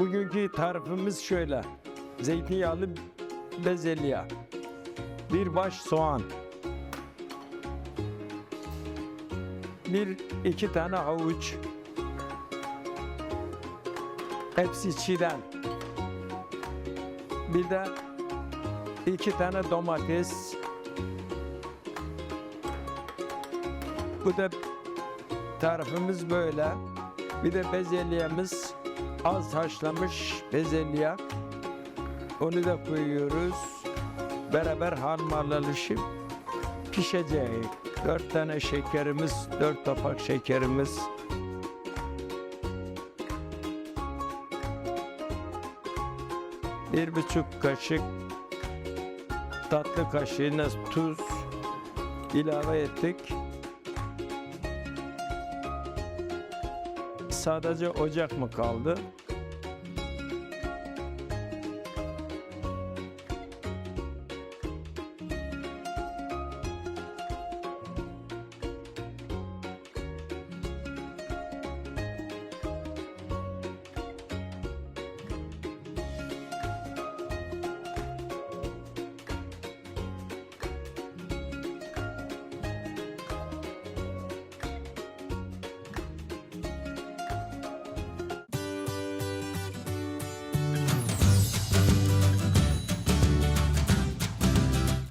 Bugünkü tarifimiz şöyle. Zeytinyağlı bezelye. Bir baş soğan. Bir iki tane havuç. Hepsi çiğden. Bir de iki tane domates. Bu da tarifimiz böyle. Bir de bezelyemiz az haşlamış bezelye. Onu da koyuyoruz. Beraber harmanlanışıp pişecek. Dört tane şekerimiz, dört tabak şekerimiz. Bir buçuk kaşık tatlı kaşığına tuz ilave ettik. Sadece ocak mı kaldı?